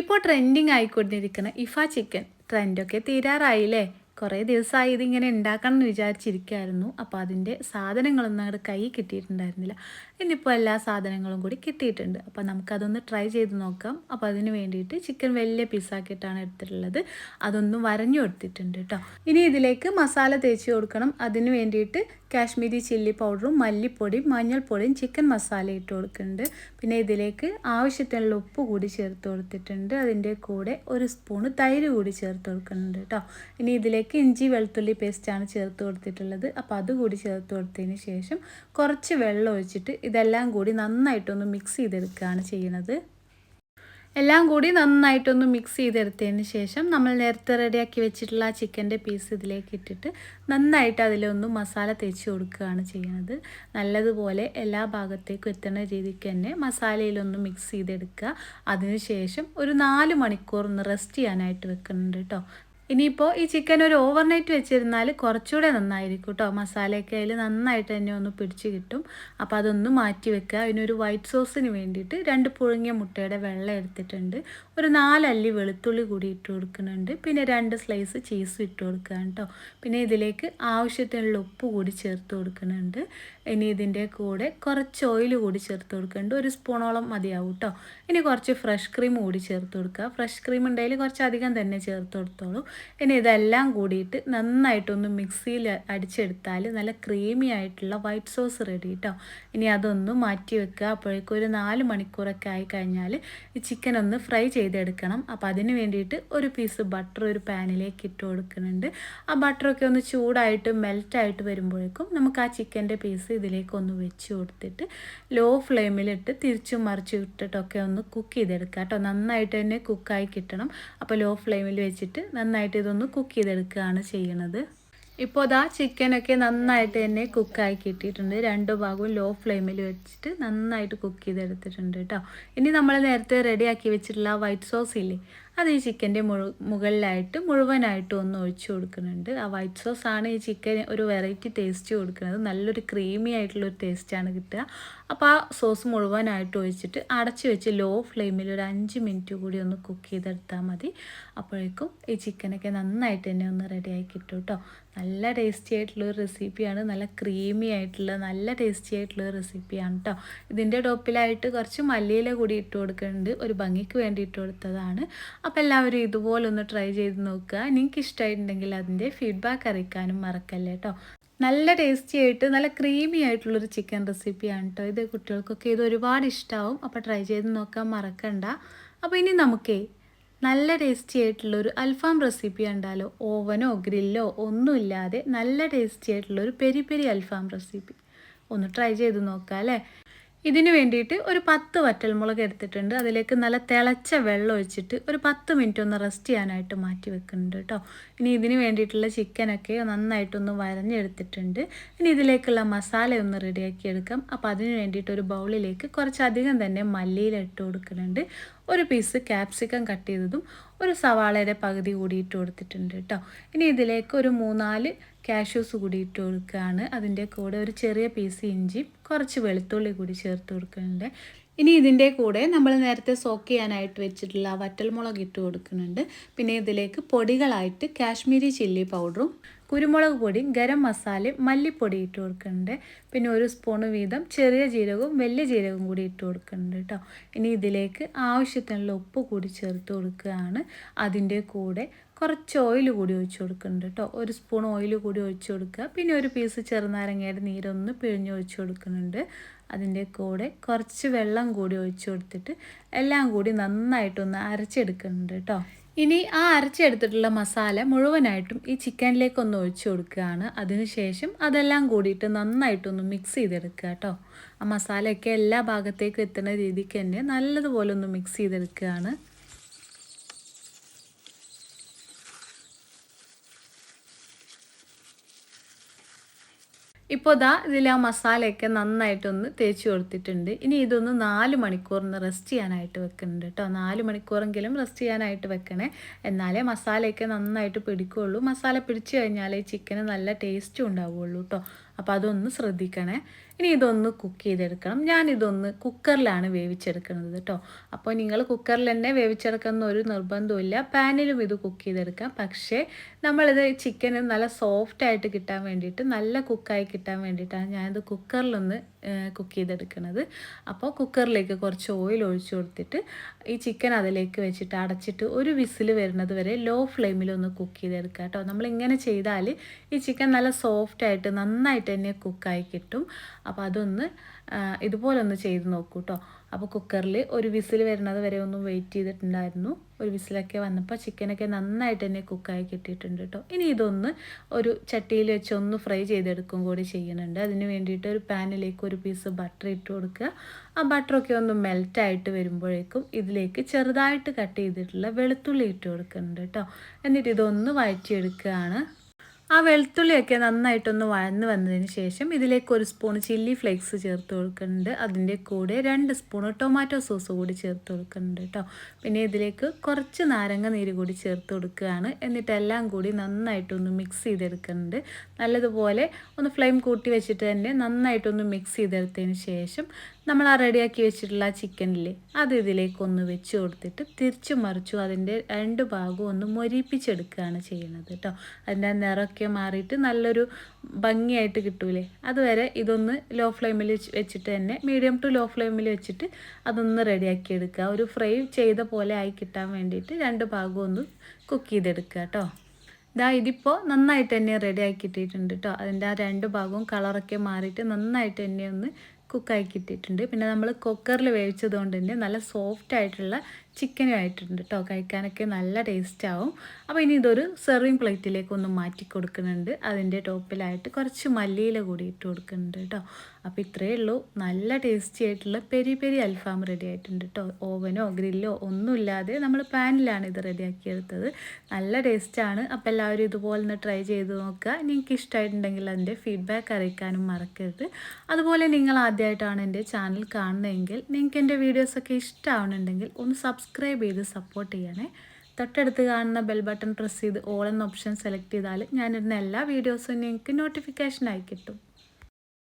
ഇപ്പോൾ trending ആയിക്കൊണ്ടിരിക്കുന്ന ഇഫ chicken ട്രെൻഡൊക്കെ തീരാറായില്ലേ? കുറേ ദിവസമായി ഇതിങ്ങനെ ഉണ്ടാക്കണം എന്ന് വിചാരിച്ചിരിക്കുകയായിരുന്നു അപ്പോൾ അതിന്റെ സാധനങ്ങളൊന്നും അങ്ങോട്ട് കൈ കിട്ടിയിട്ടുണ്ടായിരുന്നില്ല. ഇന്നിപ്പോൾ എല്ലാ സാധനങ്ങളും കൂടി കിട്ടിയിട്ടുണ്ട്. അപ്പോൾ നമുക്കതൊന്ന് ട്രൈ ചെയ്ത് നോക്കാം. അപ്പോൾ അതിന് വേണ്ടിയിട്ട് ചിക്കൻ വലിയ പീസാക്കിയിട്ടാണ് എടുത്തിട്ടുള്ളത്. അതൊന്ന് വരഞ്ഞു കൊടുത്തിട്ടുണ്ട് കേട്ടോ. ഇനി ഇതിലേക്ക് മസാല തേച്ച് കൊടുക്കണം. അതിന് വേണ്ടിയിട്ട് കാശ്മീരി ചില്ലി പൗഡറും മല്ലിപ്പൊടിയും മഞ്ഞൾപ്പൊടിയും ചിക്കൻ മസാല ഇട്ട് കൊടുക്കുന്നുണ്ട്. പിന്നെ ഇതിലേക്ക് ആവശ്യത്തിനുള്ള ഉപ്പ് കൂടി ചേർത്ത് കൊടുത്തിട്ടുണ്ട്. അതിന്റെ കൂടെ ഒരു സ്പൂണ് തൈര് കൂടി ചേർത്ത് കൊടുക്കുന്നുണ്ട് കേട്ടോ. ഇനി ഇതിലേക്ക് ഇഞ്ചി വെളുത്തുള്ളി പേസ്റ്റാണ് ചേർത്ത് കൊടുത്തിട്ടുള്ളത്. അപ്പോൾ അതുകൂടി ചേർത്ത് കൊടുത്തതിന് ശേഷം കുറച്ച് വെള്ളം ഒഴിച്ചിട്ട് ഇതെല്ലാം കൂടി നന്നായിട്ടൊന്ന് മിക്സ് ചെയ്തെടുക്കുകയാണ് ചെയ്യുന്നത്. എല്ലാം കൂടി നന്നായിട്ടൊന്ന് മിക്സ് ചെയ്തെടുത്തതിന് ശേഷം നമ്മൾ നേരത്തെ റെഡിയാക്കി വെച്ചിട്ടുള്ള ആ ചിക്കന്റെ പീസ് ഇതിലേക്ക് ഇട്ടിട്ട് നന്നായിട്ട് അതിലൊന്ന് മസാല തേച്ച് കൊടുക്കുകയാണ് ചെയ്യുന്നത്. നല്ലതുപോലെ എല്ലാ ഭാഗത്തേക്കും എത്തുന്ന രീതിക്ക് തന്നെ മസാലയിലൊന്ന് മിക്സ് ചെയ്തെടുക്കുക. അതിനുശേഷം ഒരു നാല് മണിക്കൂർ ഒന്ന് റെസ്റ്റ് ചെയ്യാനായിട്ട് വെക്കുന്നുണ്ട് കേട്ടോ. ഇനിയിപ്പോൾ ഈ ചിക്കൻ ഒരു ഓവർനൈറ്റ് വെച്ചിരുന്നാൽ കുറച്ചുകൂടെ നന്നായിരിക്കും കേട്ടോ മസാലയൊക്കെ അതിൽ നന്നായിട്ട് തന്നെ ഒന്ന് പിടിച്ച് കിട്ടും. അപ്പോൾ അതൊന്ന് മാറ്റി വെക്കുക. അതിനൊരു വൈറ്റ് സോസിന് വേണ്ടിയിട്ട് രണ്ട് പുഴുങ്ങിയ മുട്ടയുടെ വെള്ളം എടുത്തിട്ടുണ്ട്. ഒരു നാലല്ലി വെളുത്തുള്ളി കൂടി ഇട്ട് കൊടുക്കുന്നുണ്ട്. പിന്നെ രണ്ട് സ്ലൈസ് ചീസും ഇട്ട് കൊടുക്കുക കേട്ടോ പിന്നെ ഇതിലേക്ക് ആവശ്യത്തിനുള്ള ഉപ്പ് കൂടി ചേർത്ത് കൊടുക്കുന്നുണ്ട്. ഇനി ഇതിന്റെ കൂടെ കുറച്ച് ഓയിൽ കൂടി ചേർത്ത് കൊടുക്കുന്നുണ്ട്. ഒരു സ്പൂണോളം മതിയാവും കേട്ടോ ഇനി കുറച്ച് ഫ്രഷ് ക്രീം കൂടി ചേർത്ത് കൊടുക്കുക. ഫ്രഷ് ക്രീം ഉണ്ടെങ്കിൽ കുറച്ച് അധികം തന്നെ ചേർത്ത് കൊടുത്തോളൂ. ഇനി ഇതെല്ലാം കൂടിയിട്ട് നന്നായിട്ടൊന്ന് മിക്സിയിൽ അടിച്ചെടുത്താൽ നല്ല ക്രീമി ആയിട്ടുള്ള വൈറ്റ് സോസ് റെഡി കേട്ടോ ഇനി അതൊന്ന് മാറ്റി വെക്കുക. അപ്പോഴേക്കും ഒരു നാല് മണിക്കൂറൊക്കെ ആയി കഴിഞ്ഞാൽ ഈ ചിക്കൻ ഒന്ന് ഫ്രൈ ചെയ്തെടുക്കണം. അപ്പോൾ അതിന് വേണ്ടിയിട്ട് ഒരു പീസ് ബട്ടർ ഒരു പാനിലേക്ക് ഇട്ട് കൊടുക്കുന്നുണ്ട്. ആ ബട്ടറൊക്കെ ഒന്ന് ചൂടായിട്ട് മെൽറ്റായിട്ട് വരുമ്പോഴേക്കും നമുക്ക് ആ ചിക്കന്റെ പീസ് ഇതിലേക്ക് ഒന്ന് വെച്ച് കൊടുത്തിട്ട് ലോ ഫ്ലെയിമിലിട്ട് തിരിച്ചും മറിച്ചും ഇട്ടിട്ടൊക്കെ ഒന്ന് കുക്ക് ചെയ്തെടുക്കുക കേട്ടോ നന്നായിട്ട് തന്നെ കുക്കായി കിട്ടണം. അപ്പോൾ ലോ ഫ്ലെയിമിൽ വെച്ചിട്ട് നന്നായിട്ട് ഇതൊന്ന് കുക്ക് ചെയ്തെടുക്കുകയാണ് ചെയ്യണത് ഇപ്പോൾ അതാ ചിക്കനൊക്കെ നന്നായിട്ട് തന്നെ കുക്കായി കിട്ടിയിട്ടുണ്ട്. രണ്ട് ഭാഗവും ലോ ഫ്ലെയിമിൽ വെച്ചിട്ട് നന്നായിട്ട് കുക്ക് ചെയ്തെടുത്തിട്ടുണ്ട് കേട്ടോ. ഇനി നമ്മൾ നേരത്തെ റെഡിയാക്കി വെച്ചിട്ടുള്ള വൈറ്റ് സോസ് ഇല്ലേ അത് ഈ ചിക്കന്റെ മുഴു മുകളിലായിട്ട് മുഴുവനായിട്ടും ഒന്ന് ഒഴിച്ചു കൊടുക്കുന്നുണ്ട്. ആ വൈറ്റ് സോസ് ആണ് ഈ ചിക്കൻ ഒരു വെറൈറ്റി ടേസ്റ്റ് കൊടുക്കുന്നത്. നല്ലൊരു ക്രീമി ആയിട്ടുള്ളൊരു ടേസ്റ്റാണ് കിട്ടുക. അപ്പോൾ ആ സോസ് മുഴുവനായിട്ട് ഒഴിച്ചിട്ട് അടച്ച് വെച്ച് ലോ ഫ്ലെയിമിൽ ഒരു അഞ്ച് മിനിറ്റ് കൂടി ഒന്ന് കുക്ക് ചെയ്തെടുത്താൽ മതി. അപ്പോഴേക്കും ഈ ചിക്കനൊക്കെ നന്നായിട്ട് തന്നെ ഒന്ന് റെഡിയായി കിട്ടും കേട്ടോ. നല്ല ടേസ്റ്റി ആയിട്ടുള്ള ഒരു റെസിപ്പിയാണ് നല്ല ക്രീമി ആയിട്ടുള്ള നല്ല ടേസ്റ്റി ആയിട്ടുള്ള റെസിപ്പിയാണ് കേട്ടോ ഇതിന്റെ ടോപ്പിലായിട്ട് കുറച്ച് മല്ലിയില കൂടി ഇട്ട് കൊടുക്കുന്നുണ്ട്. ഒരു ഭംഗിക്ക് വേണ്ടി ഇട്ട് കൊടുത്തതാണ്. അപ്പോൾ എല്ലാവരും ഇതുപോലെ ഒന്ന് ട്രൈ ചെയ്ത് നോക്കുക. നിങ്ങൾക്ക് ഇഷ്ടമായിട്ടുണ്ടെങ്കിൽ അതിന്റെ ഫീഡ്ബാക്ക് അറിയിക്കാനും മറക്കല്ലേ കേട്ടോ നല്ല ടേസ്റ്റി ആയിട്ട് നല്ല ക്രീമി ആയിട്ടുള്ളൊരു ചിക്കൻ റെസിപ്പിയാണ് കേട്ടോ ഇത് കുട്ടികൾക്കൊക്കെ ഇത് ഒരുപാട് ഇഷ്ടമാവും അപ്പോൾ ട്രൈ ചെയ്ത് നോക്കാൻ മറക്കണ്ട. അപ്പോൾ ഇനി നമുക്കേ നല്ല ടേസ്റ്റി ആയിട്ടുള്ളൊരു അൽഫാം റെസിപ്പി ഉണ്ടല്ലോ ഓവനോ ഗ്രില്ലോ ഒന്നുമില്ലാതെ നല്ല ടേസ്റ്റി ആയിട്ടുള്ളൊരു പെരി പെരി അൽഫാം റെസിപ്പി ഒന്ന് ട്രൈ ചെയ്ത് നോക്കാം അല്ലേ? ഇതിന് വേണ്ടിയിട്ട് ഒരു പത്ത് വറ്റൽമുളക് എടുത്തിട്ടുണ്ട്. അതിലേക്ക് നല്ല തിളച്ച വെള്ളം ഒഴിച്ചിട്ട് ഒരു പത്ത് മിനിറ്റ് ഒന്ന് റെസ്റ്റ് ചെയ്യാനായിട്ട് മാറ്റി വെക്കുന്നുണ്ട് കേട്ടോ. ഇനി ഇതിന് വേണ്ടിയിട്ടുള്ള ചിക്കനൊക്കെ നന്നായിട്ടൊന്ന് വരഞ്ഞെടുത്തിട്ടുണ്ട്. ഇനി ഇതിലേക്കുള്ള മസാല ഒന്ന് റെഡിയാക്കി എടുക്കാം. അപ്പോൾ അതിന് വേണ്ടിയിട്ട് ഒരു ബൗളിലേക്ക് കുറച്ചധികം തന്നെ മല്ലിയില ഇട്ട് കൊടുക്കുന്നുണ്ട്. ഒരു പീസ് ക്യാപ്സിക്കം കട്ട് ചെയ്തതും ഒരു സവാളയുടെ പകുതി കൂടി ഇട്ട് കൊടുത്തിട്ടുണ്ട് കേട്ടോ. ഇനി ഇതിലേക്ക് ഒരു മൂന്നാൽ കാഷ്യൂസ് കൂടി ഇട്ട് കൊടുക്കുകയാണ്. അതിന്റെ കൂടെ ഒരു ചെറിയ പീസ് ഇഞ്ചി കുറച്ച് വെളുത്തുള്ളി കൂടി ചേർത്ത് കൊടുക്കുന്നുണ്ട്. ഇനി ഇതിന്റെ കൂടെ നമ്മൾ നേരത്തെ സോക്ക് ചെയ്യാനായിട്ട് വെച്ചിട്ടുള്ള വറ്റൽമുളക് ഇട്ട് കൊടുക്കുന്നുണ്ട്. പിന്നെ ഇതിലേക്ക് പൊടികളായിട്ട് കാശ്മീരി ചില്ലി പൗഡറും കുരുമുളക് പൊടിയും ഗരം മസാലയും മല്ലിപ്പൊടി ഇട്ട് കൊടുക്കുന്നുണ്ട്. പിന്നെ ഒരു സ്പൂണ് വീതം ചെറിയ ജീരകവും വലിയ ജീരകവും കൂടി ഇട്ട് കൊടുക്കുന്നുണ്ട് കേട്ടോ ഇനി ഇതിലേക്ക് ആവശ്യത്തിനുള്ള ഉപ്പ് കൂടി ചേർത്ത് കൊടുക്കുകയാണ്. അതിന്റെ കൂടെ കുറച്ച് ഓയിൽ കൂടി ഒഴിച്ചു കൊടുക്കുന്നുണ്ട് കേട്ടോ ഒരു സ്പൂൺ ഓയിൽ കൂടി ഒഴിച്ചു കൊടുക്കുക. പിന്നെ ഒരു പീസ് ചെറുനാരങ്ങയുടെ നീരൊന്ന് പിഴിഞ്ഞ് ഒഴിച്ചു കൊടുക്കുന്നുണ്ട്. അതിന്റെ കൂടെ കുറച്ച് വെള്ളം കൂടി ഒഴിച്ചു കൊടുത്തിട്ട് എല്ലാം കൂടി നന്നായിട്ടൊന്ന് അരച്ചെടുക്കുന്നുണ്ട് കേട്ടോ ഇനി ആ അരച്ചെടുത്തിട്ടുള്ള മസാല മുഴുവനായിട്ടും ഈ ചിക്കനിലേക്ക് ഒന്ന് ഒഴിച്ചു കൊടുക്കുകയാണ്. അതിനുശേഷം അതെല്ലാം കൂടിയിട്ട് നന്നായിട്ടൊന്ന് മിക്സ് ചെയ്തെടുക്കുക കേട്ടോ. ആ മസാലയൊക്കെ എല്ലാ ഭാഗത്തേക്കും എത്തുന്ന രീതിക്ക് തന്നെ നല്ലതുപോലെ ഒന്ന് മിക്സ് ചെയ്തെടുക്കുകയാണ്. ഇപ്പോൾ ദാ ഇതിൽ ആ മസാലയൊക്കെ നന്നായിട്ടൊന്ന് തേച്ച് കൊടുത്തിട്ടുണ്ട്. ഇനി ഇതൊന്ന് നാല് മണിക്കൂറിന് റെസ്റ്റ് ചെയ്യാനായിട്ട് വെക്കുന്നുണ്ട് കേട്ടോ. നാല് മണിക്കൂറെങ്കിലും റെസ്റ്റ് ചെയ്യാനായിട്ട് വെക്കണേ. എന്നാലേ മസാലയൊക്കെ നന്നായിട്ട് പിടിക്കുകയുള്ളൂ മസാല പിടിച്ചു കഴിഞ്ഞാലേ ചിക്കന് നല്ല ടേസ്റ്റും ഉണ്ടാവുകയുള്ളൂ കേട്ടോ. അപ്പോൾ അതൊന്ന് ശ്രദ്ധിക്കണേ. ഇനി ഇതൊന്ന് കുക്ക് ചെയ്തെടുക്കണം. ഞാനിതൊന്ന് കുക്കറിലാണ് വേവിച്ചെടുക്കുന്നത് കേട്ടോ. അപ്പോൾ നിങ്ങൾ കുക്കറിൽ തന്നെ വേവിച്ചെടുക്കുന്ന ഒരു നിർബന്ധമില്ല പാനിലും ഇത് കുക്ക് ചെയ്തെടുക്കാം. പക്ഷേ നമ്മളിത് ചിക്കന് നല്ല സോഫ്റ്റായിട്ട് കിട്ടാൻ വേണ്ടിയിട്ട് നല്ല കുക്കായി കിട്ടാൻ വേണ്ടിയിട്ടാണ് ഞാനത് കുക്കറിലൊന്ന് കുക്ക് ചെയ്തെടുക്കുന്നത് അപ്പോൾ കുക്കറിലേക്ക് കുറച്ച് ഓയിൽ ഒഴിച്ചു കൊടുത്തിട്ട് ഈ ചിക്കൻ അതിലേക്ക് വെച്ചിട്ട് അടച്ചിട്ട് ഒരു വിസിൽ വരുന്നത് വരെ ലോ ഫ്ലെയിമിൽ ഒന്ന് കുക്ക് ചെയ്തെടുക്കുക കേട്ടോ. നമ്മളിങ്ങനെ ചെയ്താൽ ഈ ചിക്കൻ നല്ല സോഫ്റ്റായിട്ട് നന്നായിട്ട് തന്നെ കുക്കായി കിട്ടും. അപ്പോൾ അതൊന്ന് ഇതുപോലെ ഒന്ന് ചെയ്ത് നോക്കൂ കേട്ടോ അപ്പോൾ കുക്കറിൽ ഒരു വിസിൽ വരുന്നത് വരെ ഒന്ന് വെയിറ്റ് ചെയ്തിട്ടുണ്ടായിരുന്നു. ഒരു വിസിലൊക്കെ വന്നപ്പോൾ ചിക്കനൊക്കെ നന്നായിട്ട് തന്നെ കുക്കായി കിട്ടിയിട്ടുണ്ട് കേട്ടോ ഇനി ഇതൊന്ന് ഒരു ചട്ടിയിൽ വെച്ച് ഒന്ന് ഫ്രൈ ചെയ്തെടുക്കും കൂടി ചെയ്യുന്നുണ്ട്. അതിന് വേണ്ടിയിട്ട് ഒരു പാനിലേക്ക് ഒരു പീസ് ബട്ടർ ഇട്ട് കൊടുക്കുക. ആ ബട്ടറൊക്കെ ഒന്ന് മെൽറ്റായിട്ട് വരുമ്പോഴേക്കും ഇതിലേക്ക് ചെറുതായിട്ട് കട്ട് ചെയ്തിട്ടുള്ള വെളുത്തുള്ളി ഇട്ട് കൊടുക്കുന്നുണ്ട് കേട്ടോ. എന്നിട്ട് ഇതൊന്ന് വഴറ്റിയെടുക്കുകയാണ്. ആ വെളുത്തുള്ളിയൊക്കെ നന്നായിട്ടൊന്ന് വഴന്ന് വന്നതിന് ശേഷം ഇതിലേക്ക് ഒരു സ്പൂൺ ചില്ലി ഫ്ലേക്സ് ചേർത്ത് കൊടുക്കുന്നുണ്ട്. അതിന്റെ കൂടെ രണ്ട് സ്പൂൺ ടൊമാറ്റോ സോസ് കൂടി ചേർത്ത് കൊടുക്കുന്നുണ്ട് കേട്ടോ പിന്നെ ഇതിലേക്ക് കുറച്ച് നാരങ്ങ നീര് കൂടി ചേർത്ത് കൊടുക്കുകയാണ്. എന്നിട്ട് എല്ലാം കൂടി നന്നായിട്ടൊന്ന് മിക്സ് ചെയ്തെടുക്കുന്നുണ്ട്. നല്ലതുപോലെ ഒന്ന് ഫ്ലെയിം കൂട്ടി വെച്ചിട്ട് തന്നെ നന്നായിട്ടൊന്ന് മിക്സ് ചെയ്തെടുത്തതിന് ശേഷം നമ്മൾ ആ റെഡിയാക്കി വെച്ചിട്ടുള്ള ചിക്കനില്ലേ അത് ഇതിലേക്കൊന്ന് വെച്ച് കൊടുത്തിട്ട് തിരിച്ചു മറിച്ചു അതിന്റെ രണ്ട് ഭാഗവും ഒന്ന് മൊരിപ്പിച്ചെടുക്കുകയാണ് ചെയ്യുന്നത് കേട്ടോ അതിന്റെ നിറമൊക്കെ മാറിയിട്ട് നല്ലൊരു ഭംഗിയായിട്ട് കിട്ടൂലേ? അതുവരെ ഇതൊന്ന് ലോ ഫ്ലെയിമിൽ വെച്ചിട്ട് തന്നെ മീഡിയം ടു ലോ ഫ്ലെയിമിൽ വെച്ചിട്ട് അതൊന്ന് റെഡിയാക്കി എടുക്കുക ഒരു ഫ്രൈ ചെയ്ത പോലെ ആയി കിട്ടാൻ വേണ്ടിയിട്ട് രണ്ട് ഭാഗവും ഒന്ന് കുക്ക് ചെയ്തെടുക്കുക കേട്ടോ ഇതാ ഇതിപ്പോൾ നന്നായിട്ട് തന്നെ റെഡി ആക്കി കിട്ടിയിട്ടുണ്ട് കേട്ടോ അതിന്റെ ആ രണ്ട് ഭാഗവും കളറൊക്കെ മാറിയിട്ട് നന്നായിട്ട് തന്നെ ഒന്ന് കുക്കായി കിട്ടിയിട്ടുണ്ട്. പിന്നെ നമ്മൾ കുക്കറിൽ വേവിച്ചത് കൊണ്ട് തന്നെ നല്ല സോഫ്റ്റ് ആയിട്ടുള്ള ചിക്കനും ആയിട്ടുണ്ട് കേട്ടോ കഴിക്കാനൊക്കെ നല്ല ടേസ്റ്റ് ആവും. അപ്പോൾ ഇനി ഇതൊരു സെർവിങ് പ്ലേറ്റിലേക്ക് ഒന്ന് മാറ്റി കൊടുക്കുന്നുണ്ട്. അതിന്റെ ടോപ്പിലായിട്ട് കുറച്ച് മല്ലിയില കൂടി ഇട്ട് കൊടുക്കുന്നുണ്ട് കേട്ടോ അപ്പോൾ ഇത്രയേ ഉള്ളൂ. നല്ല ടേസ്റ്റി ആയിട്ടുള്ള പെരി പെരി അൽഫാം റെഡി ആയിട്ടുണ്ട് കേട്ടോ ഓവനോ ഗ്രില്ലോ ഒന്നുമില്ലാതെ നമ്മൾ പാനിലാണ് ഇത് റെഡി റെഡിയാക്കിയെടുത്തത് നല്ല ടേസ്റ്റാണ് അപ്പോൾ എല്ലാവരും ഇതുപോലെ ഒന്ന് ട്രൈ ചെയ്ത് നോക്കുക. നിങ്ങൾക്ക് ഇഷ്ടമായിട്ടുണ്ടെങ്കിൽ അതിന്റെ ഫീഡ്ബാക്ക് അറിയിക്കാനും മറക്കരുത്. അതുപോലെ നിങ്ങൾ ആദ്യമായിട്ടാണ് എന്റെ ചാനൽ കാണുന്നതെങ്കിൽ നിങ്ങൾക്ക് എന്റെ വീഡിയോസൊക്കെ ഇഷ്ടമാവുന്നുണ്ടെങ്കിൽ ഒന്ന് സബ്സ്ക്രൈബ് ചെയ്ത് സപ്പോർട്ട് ചെയ്യണേ. തൊട്ടടുത്ത് കാണുന്ന ബെൽ ബട്ടൺ പ്രസ് ചെയ്ത് ഓൾ എന്ന ഓപ്ഷൻ സെലക്ട് ചെയ്താൽ ഞാനിടുന്ന എല്ലാ വീഡിയോസും നിങ്ങൾക്ക് നോട്ടിഫിക്കേഷനായി കിട്ടും.